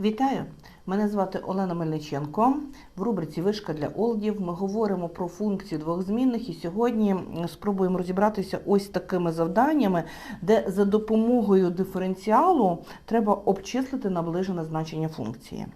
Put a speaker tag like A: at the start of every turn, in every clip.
A: Вітаю! Мене звати Олена Мельниченко. В рубриці Вишка для Олдів ми говоримо про функції двох змінних і сьогодні спробуємо розібратися ось такими завданнями, де за допомогою диференціалу треба обчислити наближене значення функції.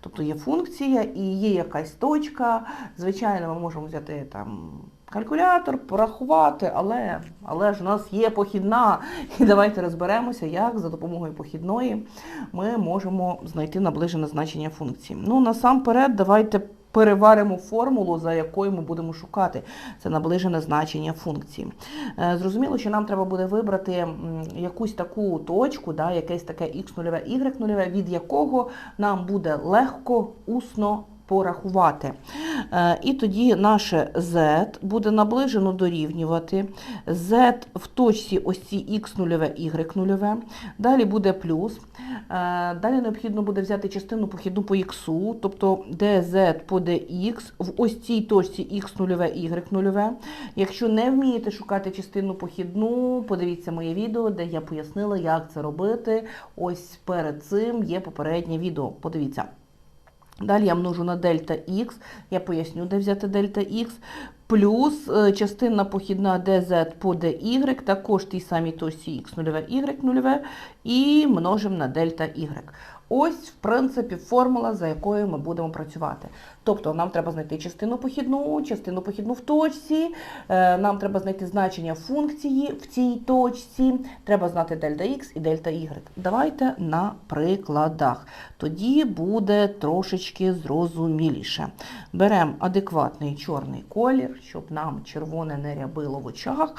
A: Тобто є функція і є якась точка. Звичайно, ми можемо взяти там калькулятор, порахувати, але, але ж у нас є похідна. І давайте розберемося, як за допомогою похідної ми можемо знайти наближене значення функції. Ну, насамперед, давайте переваримо формулу, за якою ми будемо шукати це наближене значення функції. Е, Зрозуміло, що нам треба буде вибрати якусь таку точку, да, якесь таке x0, y0, від якого нам буде легко усно порахувати. Е, І тоді наше z буде наближено дорівнювати z в точці ось ці x0, y0. Далі буде плюс. Е, Далі необхідно буде взяти частину похідну по x, тобто dz по dx в ось цій точці x0, y0. Якщо не вмієте шукати частину похідну, подивіться моє відео, де я пояснила, як це робити. Ось перед цим є попереднє відео. Подивіться. Далі я множу на дельта х, я поясню, де взяти дельта х, плюс е, частина похідна dz по dy, також тій самій точці Х0, y0, і множимо на дельта y. Ось, в принципі, формула, за якою ми будемо працювати. Тобто нам треба знайти частину похідну, частину похідну в точці, е, нам треба знайти значення функції в цій точці, треба знати дельта х і дельта y. Давайте на прикладах. Тоді буде трошечки зрозуміліше. Беремо адекватний чорний колір, щоб нам червоне не рябило в очах,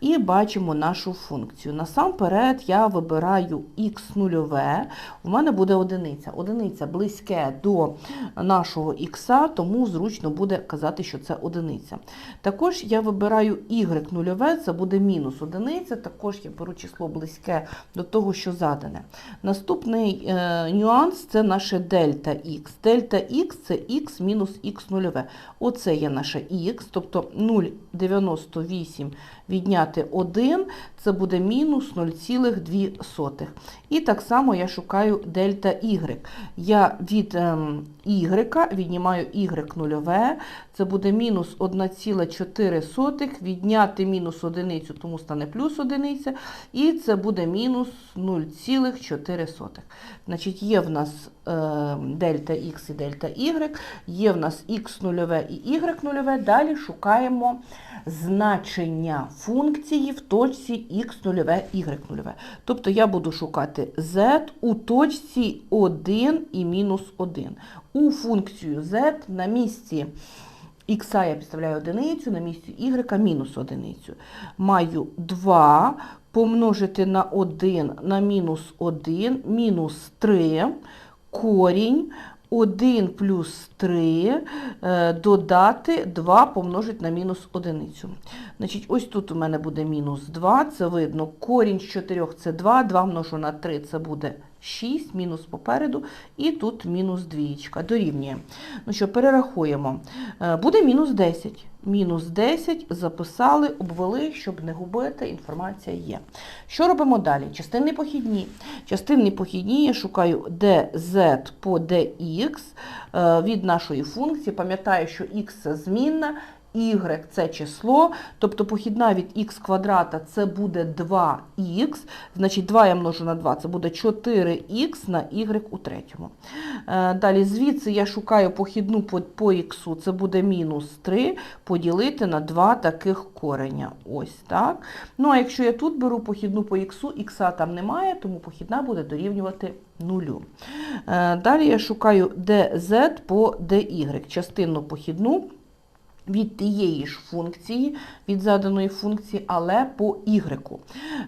A: і бачимо нашу функцію. Насамперед я вибираю х0, у мене буде одиниця. Одиниця близьке до нашого х, тому зручно буде казати, що це одиниця. Також я вибираю y0, це буде мінус одиниця, також я беру число близьке до того, що задане. Наступний е, нюанс це наше дельта х. Дельта х це х мінус х0. Оце є наше х, тобто 0,98 відняти 1, це буде мінус 0,2. І так само я шукаю дельта y. Я від ем, y віднімаю y0, це буде мінус 1,4 відняти мінус одиницю, тому стане плюс одиниця, і це буде мінус 0,4. Значить, є в нас е, дельта х і дельта y, є в нас х0 і y0, далі шукаємо значення функції в точці x0, y0. Тобто я буду шукати z у точці 1 і мінус 1. У функцію z на місці х я підставляю одиницю, на місці y мінус одиницю. Маю 2 помножити на 1 на мінус 1, мінус 3, корінь 1 плюс 3 е, додати 2 помножити на мінус 1. Значить, ось тут у мене буде мінус 2, це видно. Корінь з 4 це 2, 2 множу на 3 це буде 6, мінус попереду, і тут мінус двічка. Дорівнює. Ну що, перерахуємо. Е, Буде мінус 10. Мінус 10 записали, обвели, щоб не губити, інформація є. Що робимо далі? Частинні похідні. Частинні похідні я шукаю dz по dx е, від нашої функції. Пам'ятаю, що x змінна, y це число, тобто похідна від х квадрата це буде 2х, значить 2 я множу на 2, це буде 4х на y у третьому. Е, Далі звідси я шукаю похідну по, по х, це буде мінус 3, поділити на 2 таких кореня. Ось так. Ну а якщо я тут беру похідну по х, х там немає, тому похідна буде дорівнювати нулю. Е, Далі я шукаю dz по dy, частинну похідну від тієї ж функції, від заданої функції, але по y.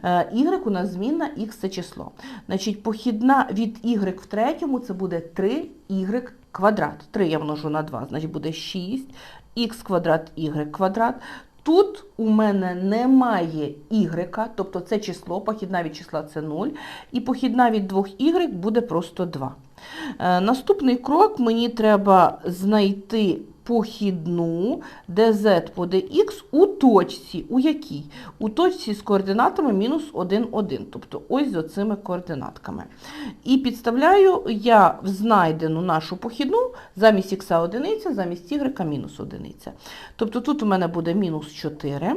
A: Е, y у нас змінна x це число. Значить, похідна від y в третьому це буде 3y квадрат. 3 я множу на 2, значить буде 6, х квадрат, y квадрат. Тут у мене немає y, тобто це число, похідна від числа це 0, і похідна від 2y буде просто 2. Е, Наступний крок мені треба знайти похідну dz по dx у точці. У якій? У точці з координатами мінус 1, 1. Тобто ось з оцими координатками. І підставляю я в знайдену нашу похідну замість х одиниця, замість y мінус одиниця. Тобто тут у мене буде мінус 4.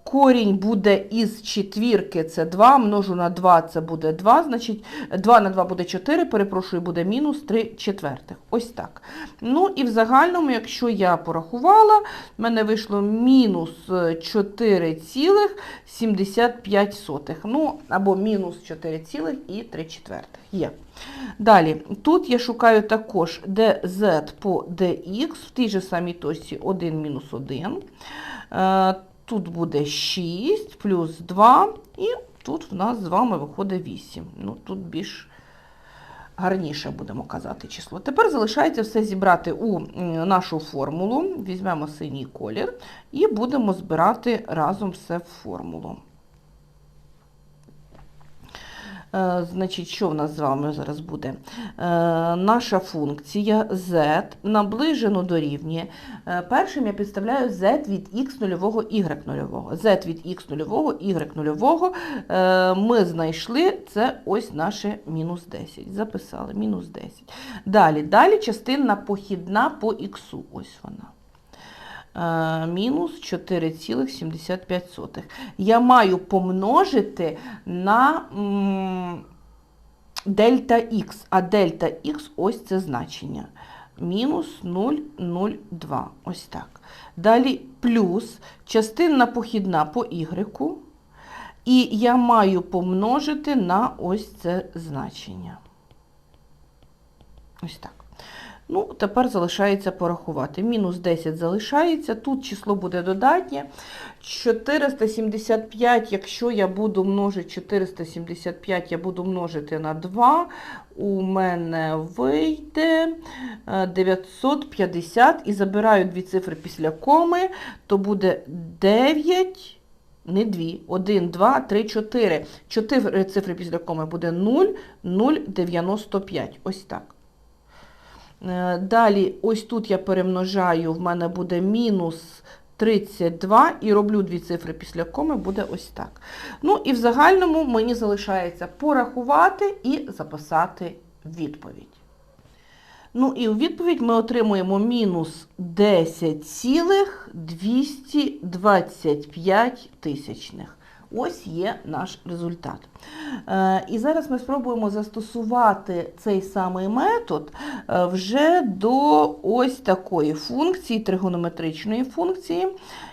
A: Е, Корінь буде із четвірки, це 2, множу на 2, це буде 2, значить 2 на 2 буде 4, перепрошую, буде мінус 3 четвертих. Ось так. Ну і в загальному, якщо я порахувала, в мене вийшло мінус 4,75. Ну, або мінус 4,3 четвертих. Є. Далі, тут я шукаю також dz по dx в тій же самій точці 1 мінус 1. Тут буде 6 плюс 2, і тут в нас з вами виходить 8. Ну, тут більш гарніше будемо казати число. Тепер залишається все зібрати у нашу формулу. Візьмемо синій колір і будемо збирати разом все в формулу. Е, Значить, що в нас з вами зараз буде? Е, наша функція z наближено дорівнює. Е, першим я підставляю z від x нульового y нульового. z від x нульового y нульового е, ми знайшли, це ось наше мінус 10. Записали, мінус 10. Далі, далі частина похідна по х. Ось вона. Е, мінус 4,75. Я маю помножити на дельта х, а дельта х ось це значення. Мінус 0,02. Ось так. Далі плюс частинна похідна по y. І я маю помножити на ось це значення. Ось так. Ну, тепер залишається порахувати. Мінус 10 залишається, тут число буде додатнє. 475, якщо я буду множити 475, я буду множити на 2, у мене вийде е, 950 і забираю дві цифри після коми, то буде 9. Не 2, 1, 2, 3, 4. Чотири цифри після коми буде 0, 0, 95. Ось так. Е, Далі, ось тут я перемножаю, в мене буде мінус 32 і роблю дві цифри після коми, буде ось так. Ну і в загальному мені залишається порахувати і записати відповідь. Ну і у відповідь ми отримуємо мінус 10,225 тисячних. Ось є наш результат. Е, І зараз ми спробуємо застосувати цей самий метод е, вже до ось такої функції, тригонометричної функції.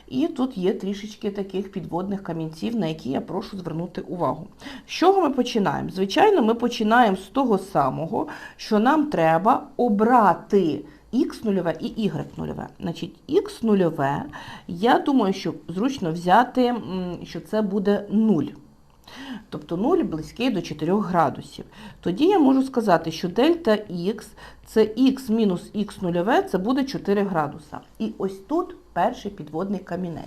A: І тут є трішечки таких підводних камінців, на які я прошу звернути увагу. З чого ми починаємо? Звичайно, ми починаємо з того самого, що нам треба обрати х нульове і y нульове. Значить, х нульове, я думаю, що зручно взяти, що це буде 0. Тобто 0 близький до 4 градусів. Тоді я можу сказати, що дельта х це х мінус х нульове, це буде 4 градуса. І ось тут перший підводний камінець.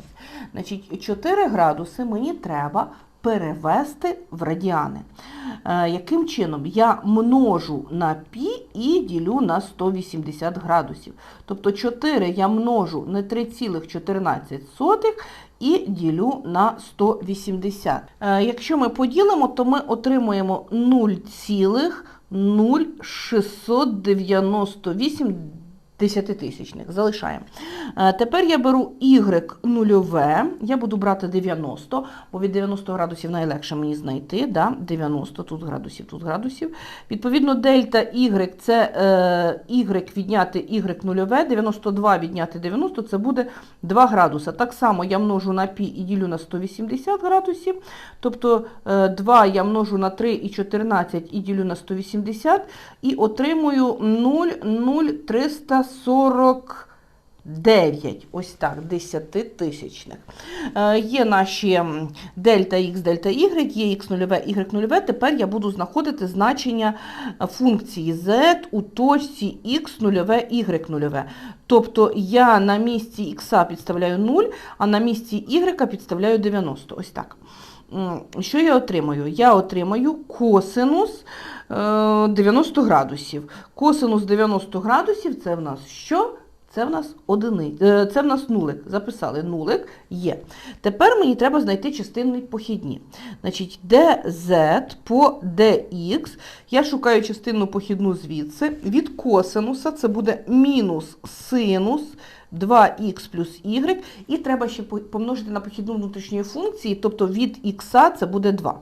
A: Значить, 4 градуси мені треба перевести в радіани. Е, яким чином? Я множу на пі і ділю на 180 градусів. Тобто 4 я множу на 3,14 і ділю на 180. Е, якщо ми поділимо, то ми отримуємо 0,0698 десятитисячних. Залишаємо. Е, Тепер я беру y нульове, я буду брати 90, бо від 90 градусів найлегше мені знайти. Да? 90, тут градусів, тут градусів. Відповідно, дельта y це е, y відняти y нульове, 92 відняти 90, це буде 2 градуса. Так само я множу на пі і ділю на 180 градусів. Тобто е, 2 я множу на 3 і 14 і ділю на 180 і отримую 0,0349. Ось так, десятитисячних. Е, є наші дельта х, дельта y, є х нульове, y нульове. Тепер я буду знаходити значення е, функції z у точці х нульове, y нульове. Тобто я на місці х підставляю 0, а на місці y підставляю 90. Ось так. Що я отримаю? Я отримаю косинус 90 градусів. Косинус 90 градусів це в нас що? Це в нас одини... е, це в нас нулик. Записали нулик є. Тепер мені треба знайти частинні похідні. Значить, dz по dx. Я шукаю частинну похідну звідси. Від косинуса це буде мінус синус 2х плюс y. І треба ще помножити на похідну внутрішньої функції, тобто від х це буде 2.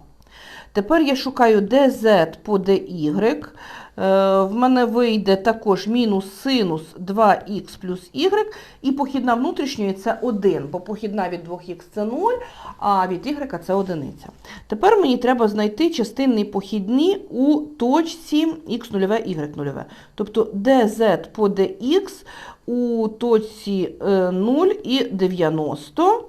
A: Тепер я шукаю dz по dy. Е, В мене вийде також мінус синус 2х плюс y, і похідна внутрішньої це 1, бо похідна від 2х це 0, а від y це одиниця. Тепер мені треба знайти частинні похідні у точці х0, y0. Тобто dz по dx у точці е, 0 і 90.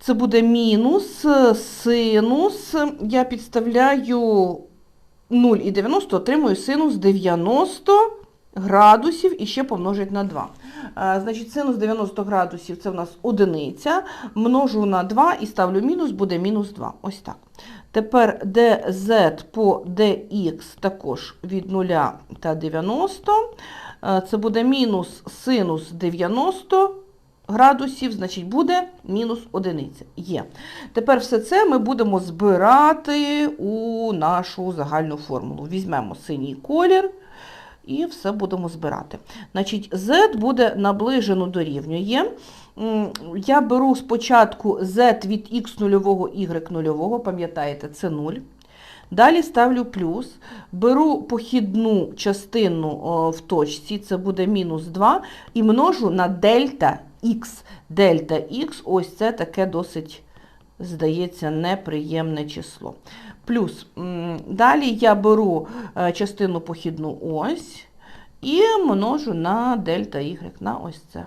A: Це буде мінус е, синус. Я підставляю 0 і 90, отримую синус 90 градусів і ще помножить на 2. Е, Значить, синус 90 градусів це в нас одиниця. Множу на 2 і ставлю мінус, буде мінус 2. Ось так. Тепер dz по dx також від 0 та 90. Е, Це буде мінус синус 90 градусів, значить буде мінус одиниця. Є. Тепер все це ми будемо збирати у нашу загальну формулу. Візьмемо синій колір і все будемо збирати. Значить, z буде наближено дорівнює. Я беру спочатку z від x нульового, y нульового, пам'ятаєте, це 0. Далі ставлю плюс, беру похідну частину в точці, це буде мінус 2, і множу на дельта х. Дельта х, ось це таке досить, здається, неприємне число. Плюс, далі я беру е, частину похідну ось і множу на дельта y, на ось це.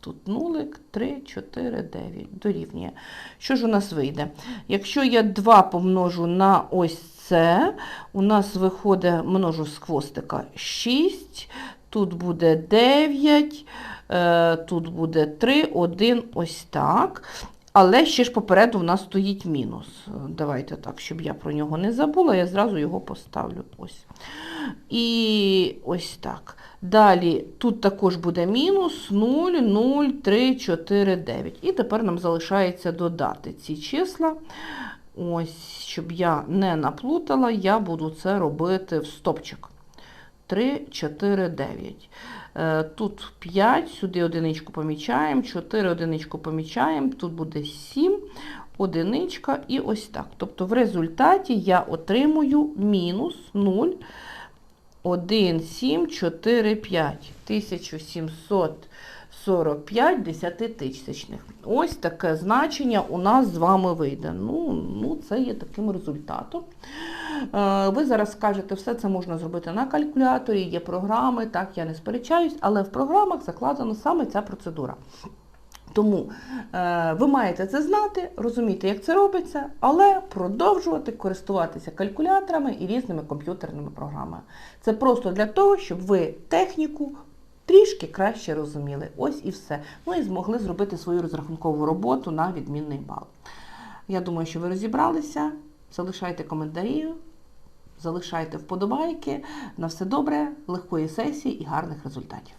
A: Тут нулик, 3, 4, 9 дорівнює. Що ж у нас вийде? Якщо я 2 помножу на ось це, у нас виходить, множу з хвостика 6, тут буде 9, е, тут буде 3, 1, ось так. Але ще ж попереду в нас стоїть мінус. Давайте так, щоб я про нього не забула, я зразу його поставлю. Ось. І ось так. Далі тут також буде мінус 0, 0, 3, 4, 9. І тепер нам залишається додати ці числа. Ось, щоб я не наплутала, я буду це робити в стопчик. 3, 4, 9. Е, Тут 5, сюди одиничку помічаємо, 4 одиничку помічаємо, тут буде 7, одиничка і ось так. Тобто в результаті я отримую мінус 0, 1, 7, 4, 5. 1745 десятитисячних. Ось таке значення у нас з вами вийде. Ну, ну це є таким результатом. Е, Ви зараз скажете, все це можна зробити на калькуляторі, є програми, так, я не сперечаюсь, але в програмах закладена саме ця процедура. Тому е, ви маєте це знати, розуміти, як це робиться, але продовжувати користуватися калькуляторами і різними комп'ютерними програмами. Це просто для того, щоб ви техніку трішки краще розуміли. Ось і все. Ну і змогли зробити свою розрахункову роботу на відмінний бал. Я думаю, що ви розібралися. Залишайте коментарі, залишайте вподобайки. На все добре, легкої сесії і гарних результатів.